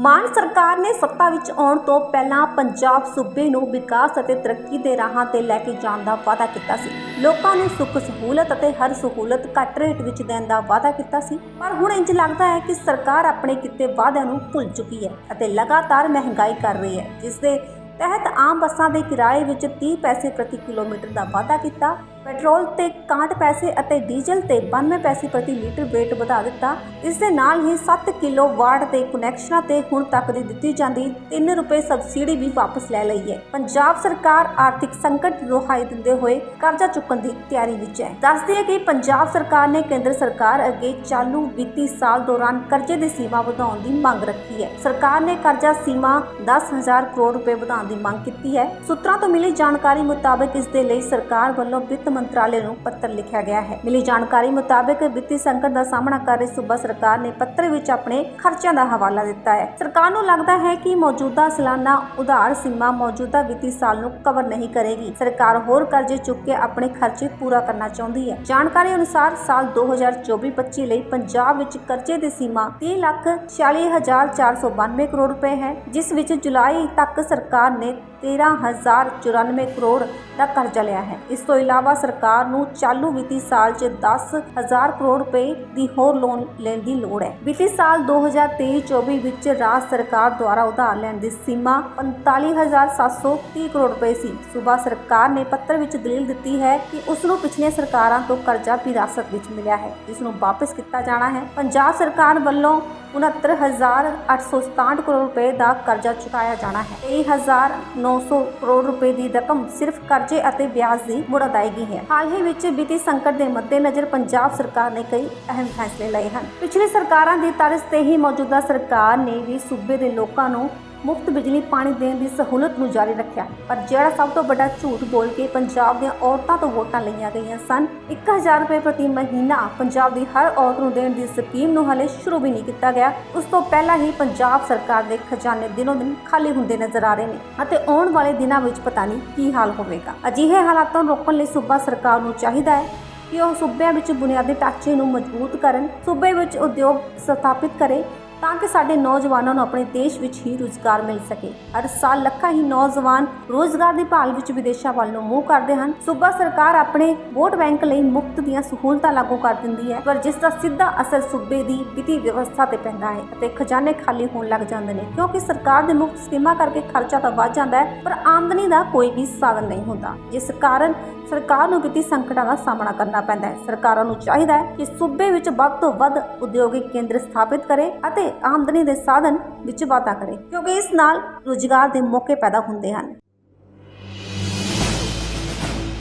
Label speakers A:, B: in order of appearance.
A: ਮਾਨ ਸਰਕਾਰ ਨੇ ਸੱਤਾ ਵਿੱਚ ਆਉਣ ਤੋਂ ਪਹਿਲਾਂ ਪੰਜਾਬ ਸੂਬੇ ਨੂੰ ਵਿਕਾਸ ਅਤੇ ਤਰੱਕੀ ਦੇ ਰਾਹਾਂ ਤੇ ਲੈ ਕੇ ਜਾਣ ਦਾ ਵਾਅਦਾ ਕੀਤਾ ਸੀ। ਲੋਕਾਂ ਨੂੰ ਸੁੱਖ ਸਹੂਲਤ ਅਤੇ ਹਰ ਸਹੂਲਤ ਘੱਟ ਰੇਟ ਵਿੱਚ ਦੇਣ ਦਾ ਵਾਅਦਾ ਕੀਤਾ ਸੀ। ਪਰ ਹੁਣ ਇੰਜ ਲੱਗਦਾ ਹੈ ਕਿ ਸਰਕਾਰ ਆਪਣੇ ਕੀਤੇ ਵਾਅਦਿਆਂ ਨੂੰ ਭੁੱਲ ਚੁੱਕੀ ਹੈ ਅਤੇ ਲਗਾਤਾਰ ਮਹਿੰਗਾਈ ਕਰ ਰਹੀ ਹੈ। ਜਿਸ ਦੇ ਤਹਿਤ ਆਮ ਬੱਸਾਂ ਦੇ ਕਿਰਾਏ ਵਿੱਚ 30 ਪੈਸੇ ਪ੍ਰਤੀ ਕਿਲੋਮੀਟਰ ਦਾ ਵਾਧਾ ਕੀਤਾ। ਪੈਟਰੋਲ ਤੇ 61 ਪੈਸੇ ਅਤੇ ਡੀਜ਼ਲ ਤੇ 92 ਪੈਸੇ ਪ੍ਰਤੀ ਲੀਟਰ ਵੇਟ ਵਧਾ ਦਿੱਤਾ। ਇਸ ਦੇ ਨਾਲ ਹੀ 7 ਕਿਲੋ ਵਾਟ ਦੇ ਕਨੈਕਸ਼ਨਾਂ ਤੇ ਹੁਣ ਤੱਕ ਦੀ ਦਿੱਤੀ ਜਾਂਦੀ 3 ਰੁਪਏ ਸਬਸਿਡੀ ਵੀ ਵਾਪਸ ਲੈ ਲਈ ਹੈ। ਪੰਜਾਬ ਸਰਕਾਰ ਆਰਥਿਕ ਸੰਕਟ ਰੋਹਾਈ ਦਿੰਦੇ ਹੋਏ ਕਰਜ਼ਾ ਚੁੱਕਣ ਦੀ ਤਿਆਰੀ ਵਿੱਚ ਹੈ। ਦੱਸਦੀ ਹੈ ਕਿ ਪੰਜਾਬ ਸਰਕਾਰ ਨੇ ਕੇਂਦਰ ਸਰਕਾਰ ਅੱਗੇ ਚਾਲੂ ਵਿੱਤੀ ਸਾਲ ਦੌਰਾਨ ਕਰਜ਼ੇ ਦੀ ਸੀਮਾ ਵਧਾਉਣ ਦੀ ਮੰਗ ਰੱਖੀ ਹੈ। ਸਰਕਾਰ ਨੇ ਕਰਜ਼ਾ ਸੀਮਾ 10000 ਕਰੋੜ ਰੁਪਏ ਵਧਾਉਣ ਦੀ ਮੰਗ ਕੀਤੀ ਹੈ। ਸੂਤਰਾਂ ਤੋਂ ਮਿਲੀ ਜਾਣਕਾਰੀ ਮੁਤਾਬਕ ਇਸ ਦੇ ਲਈ ਸਰਕਾਰ ਵੱਲੋਂ ਵਿੱਤ ਮੰਤਰਾਲੇ ਨੂੰ ਪੱਤਰ ਲਿਖਿਆ ਗਿਆ ਹੈ। ਮਿਲੀ ਜਾਣਕਾਰੀ ਮੁਤਾਬਕ ਵਿੱਤੀ ਸੰਕਟ ਦਾ ਸਾਹਮਣਾ ਕਰ ਰਹੀ ਸੂਬਾ ਸਰਕਾਰ ਨੇ ਪੱਤਰ ਵਿੱਚ ਆਪਣੇ ਖਰਚਿਆਂ ਦਾ ਹਵਾਲਾ ਦਿੱਤਾ ਹੈ। ਸਰਕਾਰ ਨੂੰ ਲੱਗਦਾ ਹੈ ਕਿ ਮੌਜੂਦਾ ਸਾਲਾਨਾ ਉਧਾਰ ਸੀਮਾ ਮੌਜੂਦਾ ਵਿੱਤੀ ਸਾਲ ਨੂੰ ਕਵਰ ਨਹੀਂ ਕਰੇਗੀ। ਸਰਕਾਰ ਹੋਰ ਕਰਜ਼ੇ ਚੁੱਕ ਕੇ ਆਪਣੇ ਖਰਚੇ ਪੂਰਾ ਕਰਨਾ ਚਾਹੁੰਦੀ ਹੈ। ਜਾਣਕਾਰੀ ਅਨੁਸਾਰ ਸਾਲ 2024-25 ਲਈ ਪੰਜਾਬ ਵਿੱਚ ਕਰਜ਼ੇ ਦੀ ਸੀਮਾ 30 ਲੱਖ 46492 ਕਰੋੜ ਰੁਪਏ ਹੈ, ਜਿਸ ਵਿੱਚ ਜੁਲਾਈ ਤੱਕ ਸਰਕਾਰ ਨੇ 13094 ਕਰੋੜ ਦਾ ਕਰਜ਼ਾ ਲਿਆ ਹੈ। ਇਸ ਤੋਂ ਇਲਾਵਾ ਸਰਕਾਰ ਨੂੰ ਚਾਲੂ ਵਿੱਤੀ ਸਾਲ 'ਚ 10000 ਕਰੋੜ ਰੁਪਏ ਦੀ ਹੋਰ ਲੋਨ ਲੈਣ ਦੀ ਲੋੜ ਹੈ। ਵਿੱਤੀ ਸਾਲ 2023-24 ਵਿੱਚ ਰਾਜ ਸਰਕਾਰ ਦੁਆਰਾ ਉਧਾਰ ਲੈਣ ਦੀ ਸੀਮਾ 45730 ਕਰੋੜ ਰੁਪਏ ਸੀ। ਸੂਬਾ ਸਰਕਾਰ ਨੇ ਪੱਤਰ ਵਿੱਚ ਦਲੀਲ ਦਿੱਤੀ ਹੈ ਕਿ ਉਸ ਨੂੰ ਪਿਛਲੀਆਂ ਸਰਕਾਰਾਂ ਤੋਂ ਕਰਜ਼ਾ ਵਿਰਾਸਤ ਵਿੱਚ ਮਿਲਿਆ ਹੈ, ਜਿਸ ਨੂੰ ਵਾਪਸ ਕੀਤਾ ਜਾਣਾ ਹੈ। ਪੰਜਾਬ ਸਰਕਾਰ ਵੱਲੋਂ 69867 ਕਰੋੜ ਰੁਪਏ ਦਾ ਕਰਜ਼ਾ ਚੁਕਾਇਆ ਜਾਣਾ ਹੈ। 23900 ਕਰੋੜ ਰੁਪਏ ਦੀ ਰਕਮ ਸਿਰਫ ਕਰਜ਼ੇ ਅਤੇ ਵਿਆਜ ਦੀ ਮੁੜ ਅਦਾਇਗੀ ਹੈ। ਹਾਲ ਹੀ ਵਿੱਚ ਵਿੱਤੀ ਸੰਕਟ ਦੇ ਮੱਦੇਨਜ਼ਰ ਪੰਜਾਬ ਸਰਕਾਰ ਨੇ ਕਈ ਅਹਿਮ ਫੈਸਲੇ ਲਏ ਹਨ। ਪਿਛਲੀ ਸਰਕਾਰਾਂ ਦੀ ਤਰਜ਼ ਤੇ ਹੀ ਮੌਜੂਦਾ ਸਰਕਾਰ ਨੇ ਵੀ ਸੂਬੇ ਦੇ ਲੋਕਾਂ ਨੂੰ ਮੁਫਤ ਬਿਜਲੀ ਪਾਣੀ ਦੇਣ ਦੀ ਸਹੂਲਤ ਨੂੰ ਜਾਰੀ ਰੱਖਿਆ। ਪਰ ਜਿਹੜਾ ਸਭ ਤੋਂ ਵੱਡਾ ਝੂਠ ਬੋਲ ਕੇ ਪੰਜਾਬ ਦੀਆਂ ਔਰਤਾਂ ਤੋਂ ਵੋਟਾਂ ਲਈਆਂ ਗਈਆਂ ਸਨ 1000 ਰੁਪਏ ਪ੍ਰਤੀ ਮਹੀਨਾ ਪੰਜਾਬ ਦੀ ਹਰ ਔਰਤ ਨੂੰ ਦੇਣ ਦੀ ਸਕੀਮ ਨੂੰ ਹਲੇ ਸ਼ੁਰੂ ਵੀ ਨਹੀਂ ਕੀਤਾ ਗਿਆ। ਉਸ ਤੋਂ ਪਹਿਲਾਂ ਹੀ ਪੰਜਾਬ ਸਰਕਾਰ ਦੇ ਖਜ਼ਾਨੇ ਦਿਨੋਂ ਦਿਨ ਖਾਲੀ ਹੁੰਦੇ ਨਜ਼ਰ ਆ ਰਹੇ ਨੇ ਅਤੇ ਆਉਣ ਵਾਲੇ ਦਿਨਾਂ ਵਿੱਚ ਪਤਾ ਨਹੀਂ ਕੀ ਹਾਲ ਹੋਵੇਗਾ। ਅਜਿਹੇ ਹਾਲਾਤਾਂ ਨੂੰ ਰੋਕਣ ਲਈ ਸੂਬਾ ਸਰਕਾਰ ਨੂੰ ਚਾਹੀਦਾ ਹੈ ਕਿ ਉਹ ਸੂਬਿਆਂ ਵਿੱਚ ਬੁਨਿਆਦੀ ਢਾਂਚੇ ਨੂੰ ਮਜ਼ਬੂਤ ਕਰਨ, ਸੂਬੇ ਵਿੱਚ ਉਦਯੋਗ ਸਥਾਪਿਤ ਕਰੇ ਤਾਂ ਕਿ ਸਾਡੇ ਨੌਜਵਾਨਾਂ ਨੂੰ ਆਪਣੇ ਦੇਸ਼ ਵਿੱਚ ਹੀ ਰੁਜ਼ਗਾਰ ਮਿਲ ਸਕੇ। ਹਰ ਸਾਲ ਲੱਖਾਂ ਹੀ ਨੌਜਵਾਨ ਰੋਜ਼ਗਾਰ ਦੀ ਭਾਲ ਵਿੱਚ ਵਿਦੇਸ਼ਾਂ ਵੱਲ ਨੂੰ ਮੂੰਹ ਕਰਦੇ ਹਨ। ਸੂਬਾ ਸਰਕਾਰ ਆਪਣੇ ਵੋਟ ਬੈਂਕ ਲਈ ਮੁਫਤ ਦੀਆਂ ਸਹੂਲਤਾਂ ਲਾਗੂ ਕਰ ਦਿੰਦੀ ਹੈ, ਪਰ ਜਿਸ ਦਾ ਸਿੱਧਾ ਅਸਰ ਸੂਬੇ ਦੀ ਵਿੱਤੀ ਵਿਵਸਥਾ ਤੇ ਪੈਂਦਾ ਹੈ ਅਤੇ ਖਜ਼ਾਨੇ ਖਾਲੀ ਹੋਣ ਲੱਗ ਜਾਂਦੇ ਨੇ। ਕਿਉਂਕਿ ਸਰਕਾਰ ਦੇ ਮੁਫਤ ਸਕੀਮਾਂ ਕਰਕੇ ਖਰਚਾ ਤਾਂ ਵੱਧ ਜਾਂਦਾ ਹੈ, ਪਰ ਆਮਦਨੀ ਦਾ ਕੋਈ ਵੀ ਸਾਧਨ ਨਹੀਂ ਹੁੰਦਾ। ਜਿਸ ਕਾਰਨ ਸਰਕਾਰ ਨੂੰ ਵਿੱਤੀ ਸੰਕਟਾਂ ਦਾ ਸਾਹਮਣਾ ਕਰਨਾ ਪੈਂਦਾ ਹੈ। ਸਰਕਾਰਾਂ ਨੂੰ ਚਾਹੀਦਾ ਹੈ ਕਿ ਸੂਬੇ ਵਿੱਚ ਵੱਧ ਤੋਂ ਵੱਧ ਉਦਯੋਗਿਕ ਕੇਂਦਰ ਸਥਾਪਿਤ ਕਰੇ ਅਤੇ ਆਮਦਨੀ ਦੇ ਸਾਧਨ ਵਿੱਚ ਵਾਧਾ ਕਰੇ, ਕਿਉਂਕਿ ਇਸ ਨਾਲ ਰੁਜ਼ਗਾਰ ਦੇ ਮੌਕੇ ਪੈਦਾ ਹੁੰਦੇ ਹਨ।